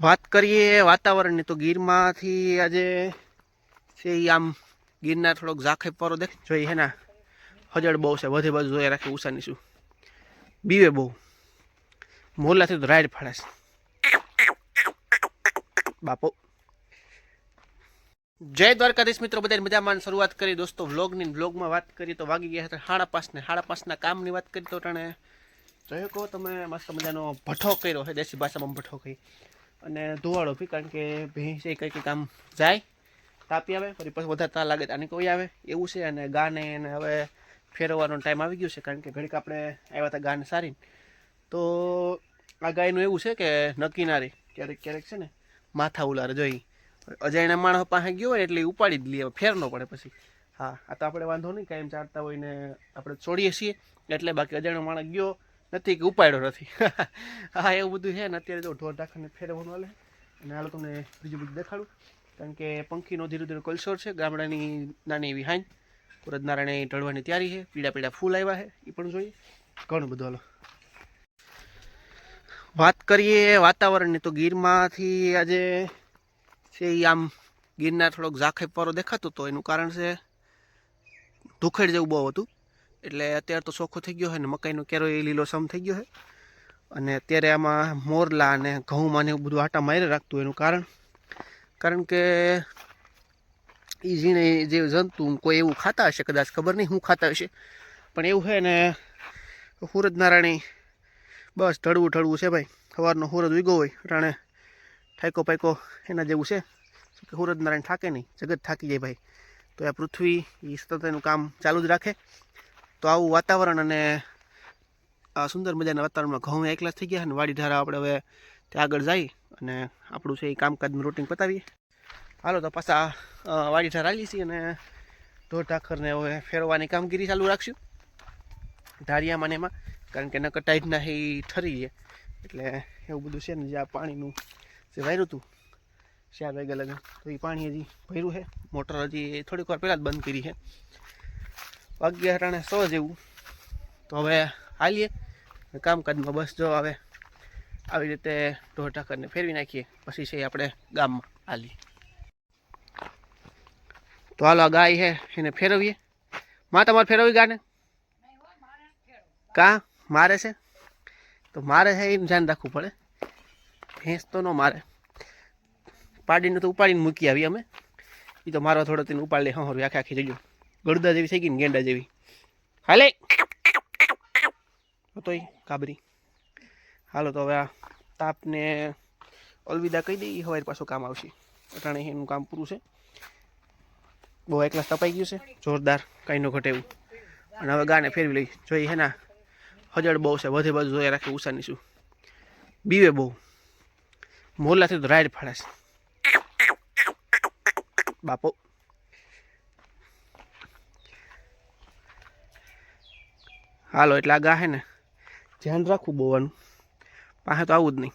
વાત કરીએ વાતાવરણની, તો ગીરમાંથી આજે છે એ આમ ગીરના થોડોક ઝાંખે પરો દેખ જોઈએ હેના હજળ બહુ છે, બધે બાજુ જોઈએ રાખે ઉષાની શું. બીવે બહુ. મોરલાથી તો રાઈડ ફાડે બાપો. જય દ્વારકાધીશ મિત્રો બધા મજામાં શરૂઆત કરી દોસ્તો, વ્લોગની વ્લોગમાં વાત કરીએ તો વાગી ગયા હતા સાડા પાંચને સાડા પાંચના કામની વાત કરી તો ટાણે, જોયો કહો તમે, મસ્ત મજાનો ભઠ્ઠો કર્યો છે, દેશી ભાષામાં ભઠ્ઠો કહી. અને ધોવાળો બી કારણ કે ભેંસ એ કંઈ કંઈ કામ જાય, તાપી આવે, ફરી પછી વધારે તા લાગે આને કોઈ આવે. એવું છે, અને ગાને એને હવે ફેરવવાનો ટાઈમ આવી ગયો છે, કારણ કે ઘડીક આપણે આવ્યા હતા ગાને સારીને. તો આ ગાયનું એવું છે કે નક્કી ના ક્યારેક ક્યારેક છે ને, માથા ઉલારે જોઈ અજાણ્યા માણસ પાસે ગયો હોય એટલે ઉપાડી જ લઈએ ફેર ન પડે પછી. હા, આ તો આપણે વાંધો નહીં, કાયમ ચાલતા હોય ને આપણે છોડીએ છીએ, એટલે બાકી અજાણ્યો માણસ ગયો નથી કે ઉપાડ્યો નથી. હા, એવું બધું છે ને, અત્યારે જો ઢોર ઢાંખરને ફેરવવાનું હાલે. અને હાલ તમને બીજું બધું દેખાડું. કારણ કે પંખીનો ધીરે ધીરે કલસોર છે, ગામડાની નાની એવી હાઈન. નારાયણ ઢળવાની તૈયારી છે, પીળા પીળા ફૂલ આવ્યા છે એ પણ જોઈએ. ઘણું બધું હાલો. વાત કરીએ વાતાવરણની, તો ગીરમાંથી આજે છે એ આમ ગીરના થોડોક ઝાંખે પારો દેખાતો હતો એનું કારણ છે, ધુખેડ જેવું બહુ હતું. એટલે અત્યારે તો ચોખ્ખો થઈ ગયો હોય ને, મકાઈનો કેરો એ લીલો સમ થઈ ગયો છે અને અત્યારે આમાં મોરલા અને ઘઉંમાં ને એવું બધું આટા મારી રાખતું એનું કારણ. કારણ કે એ જીણે જે જંતુ કોઈ એવું ખાતા હશે કદાચ ખબર નહીં હું ખાતા હશે. પણ એવું છે ને સુરજ નારાયણી બસ ઢળવું ઢળવું છે ભાઈ. સવારનો સુરજ ઉગ્યો હોય, રાણે ઠાકો પાકો એના જેવું છે. કે સુરજ નારાયણ થાકે નહીં, જગત થાકી જાય ભાઈ. તો આ પૃથ્વી એ સતત એનું કામ ચાલુ જ રાખે. તો આવું વાતાવરણ અને આ સુંદર મજાના વાતાવરણમાં ઘઉં એકલા થઈ ગયા અને વાડી ધારા આપણે હવે ત્યાં આગળ જઈ અને આપણું છે એ કામકાજનું રૂટિન પતાવીએ. હાલો તો પાછા વાડી ધારા આવી છીએ અને ઢોર ઢાખરને હવે ફેરવવાની કામગીરી ચાલુ રાખશું. ધારિયામાં ને એમાં, કારણ કે નકર ટાઈટના એ ઠરી જાય એટલે એવું બધું છે ને જે આ પાણીનું જે વાયરું હતું, ચાર વાગ્યા લગન, તો એ પાણી હજી ભર્યું છે. મોટર હજી થોડીક વાર પહેલાં જ બંધ કરી છે. વાગ્યા હટાણે સો જેવું. તો હવે હાલીએ. કામકાજમાં બસ જો હવે આવી રીતે ઢોર ઢાકરને ફેરવી નાખીએ. પછી છે આપણે ગામમાં હાલી તો હાલો આ ગાય છે, એને ફેરવીએ. માં તમારે ફેરવી ગાને? કા? મારે છે? તો મારે છે એનું ધ્યાન રાખવું પડે. ભેંસ તો ન મારે. પાડીને તો ઉપાડીને મૂકી આવી અમે. એ તો મારો થોડો તેને ઉપાડી લે. હા આખી આખી જજો ગળદા જેવી થઈ ગઈ ને ગેંડા જેવી? હાલે. તોય કાબરી હાલો, તો હવે આ તાપને અલવિદા કહી દઈએ હવે પાછું કામ આવશે. અટાણે એનું કામ પૂરું છે. બહુ એકલા તપાઈ ગયું છે. જોરદાર, કાંઈ ન ઘટે એવું. અને હવે ગાને ફેરવી લઈ. જોઈએ હે ના હજળ બહુ છે. વધે બધું જોઈએ રાખે ઉષાની શું. બીવે બહુ. મોરલાથી તો રાઈડ ફાડે છે. બાપો. હાલો એટલે આ ગાહે ને ધ્યાન રાખવું બહુ આનું પાસે તો આવું જ નહીં.